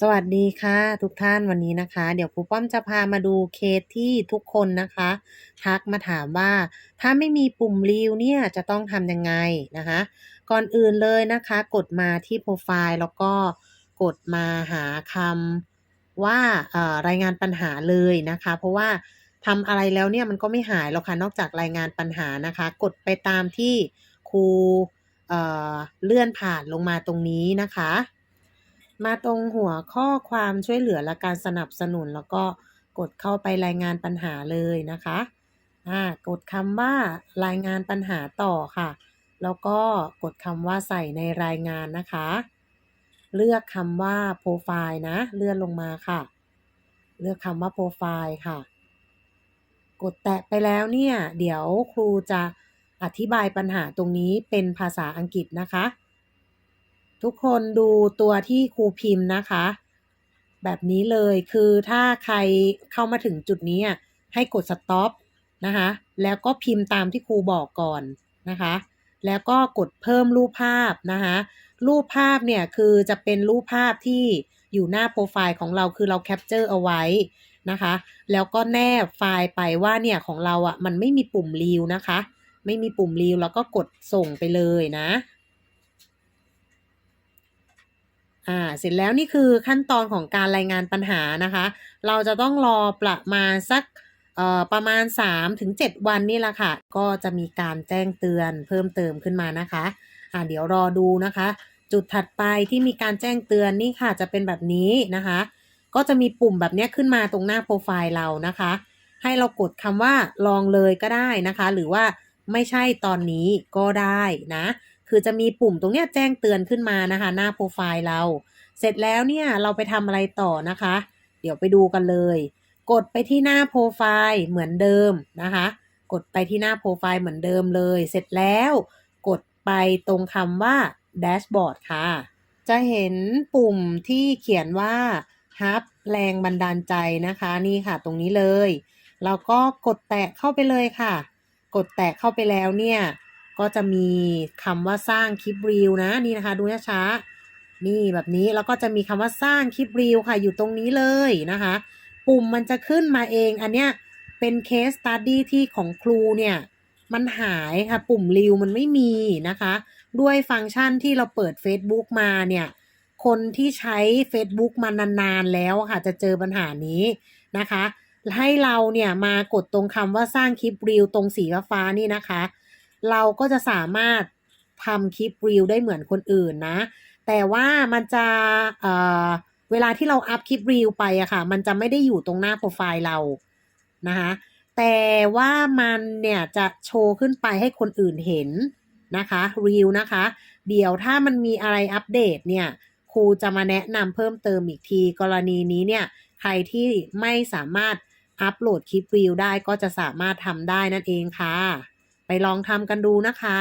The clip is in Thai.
สวัสดีค่ะ ทุกท่านวันนี้นะคะ เดี๋ยวครูป้อมจะพามาดูเคสที่ทุกคนนะคะ ทักมาถามว่า ถ้าไม่มีปุ่มรีวเนี่ยจะต้องทำยังไงนะคะ ก่อนอื่นเลยนะคะ กดมาที่โปรไฟล์แล้วก็กดมาหาคำว่ารายงานปัญหาเลยนะคะ เพราะว่าทำอะไรแล้วเนี่ยมันก็ไม่หายหรอกค่ะนอกจากรายงานปัญหานะคะ กดไปตามที่ครูเเลื่อนผ่านลงมาตรงนี้นะคะ มาตรงหัวข้อความช่วยเหลือและการสนับสนุน แล้วก็กดเข้าไปรายงานปัญหาเลยนะคะอ่ากดคำว่ารายงานปัญหาต่อค่ะ แล้วก็กดคำว่าใส่ในรายงานนะคะ เลือกคำว่าโปรไฟล์นะ เลื่อนลงมาค่ะ เลือกคำว่าโปรไฟล์ค่ะ กดแตะไปแล้วเนี่ย เดี๋ยวครูจะอธิบายปัญหาตรงนี้เป็นภาษาอังกฤษนะคะ ทุกคนดูตัวที่ครูพิมพ์นะคะ แบบนี้เลยคือถ้าใครเข้ามาถึงจุดนี้ให้กด stop นะคะแล้วก็พิมพ์ตามที่ครูบอกก่อนนะคะ แล้วก็กดเพิ่มรูปภาพนะคะรูปภาพเนี่ยคือจะเป็นรูปภาพที่อยู่หน้าโปรไฟล์ของเราคือเราแคปเจอร์เอาไว้นะคะ แล้วก็แนบไฟล์ไปว่าเนี่ยของเราอะ่ะมันไม่มีปุ่มรีวนะคะ ไม่มีปุ่มรีวแล้วก็กดส่งไปเลยนะ อ่าเสร็จแล้วนี่คือขั้นตอนของการรายงานปัญหานะคะ เราจะต้องรอประมาณสักเอ่อประมาณ 3-7 วันนี่แหละค่ะ ก็จะมีการแจ้งเตือนเพิ่มเติมขึ้นมานะคะอ่าเดี๋ยวรอดูนะคะ จุดถัดไปที่มีการแจ้งเตือนนี่ค่ะจะเป็นแบบนี้นะคะ ก็จะมีปุ่มแบบนี้ขึ้นมาตรงหน้าโปรไฟล์เรานะคะ ให้เรากดคำว่าลองเลยก็ได้นะคะ หรือว่าไม่ใช่ตอนนี้ก็ได้นะ คือจะมีปุ่มตรงเนี้ยแจ้งเตือนขึ้นมานะคะ หน้าโปรไฟล์เรา เสร็จแล้วเนี่ยเราไปทำอะไรต่อนะคะ เดี๋ยวไปดูกันเลย กดไปที่หน้าโปรไฟล์เหมือนเดิมนะคะ กดไปที่หน้าโปรไฟล์เหมือนเดิมเลย เสร็จแล้วกดไปตรงคำว่าแดชบอร์ดค่ะ จะเห็นปุ่มที่เขียนว่าฮับแรงบันดาลใจนะคะ นี่ค่ะตรงนี้เลยแล้วก็กดแตะเข้าไปเลยค่ะ กดแตะเข้าไปแล้วเนี่ย ก็จะมีคำว่าสร้างคลิปรีวนะนี่นะคะ ดูช้าๆนี่แบบนี้แล้วก็จะมีคำว่าสร้างคลิปรีวค่ะอยู่ตรงนี้เลยนะคะ ปุ่มมันจะขึ้นมาเอง อันเนี้ยเป็นเคสตัดดี้ที่ของครูเนี่ยมันหายค่ะปุ่มรีวมันไม่มีนะคะ ด้วยฟังก์ชันที่เราเปิด Facebook มาเนี่ยคนที่ใช้ Facebook มานานๆแล้วค่ะจะเจอปัญหานี้นะคะ ให้เราเนี่ยมากดตรงคำว่าสร้างคลิปรีวตรงสีฟ้านี่นะคะ เราก็จะสามารถทำคลิปรีวได้เหมือนคนอื่นนะ แต่ว่ามันจะเอ่อเวลาที่เราอัพคลิปรีวไปอะค่ะ มันจะไม่ได้อยู่ตรงหน้าโปรไฟล์เรานะคะแต่ว่ามันเนี่ยจะโชว์ขึ้นไปให้คนอื่นเห็นนะคะรีวนะคะ เดี๋ยวถ้ามันมีอะไรอัปเดตเนี่ยครูจะมาแนะนำเพิ่มเติมอีกที กรณีนี้เนี่ยใครที่ไม่สามารถอัปโหลดคลิปรีวได้ก็จะสามารถทำได้นั่นเองค่ะ ไปลองทำกันดูนะคะ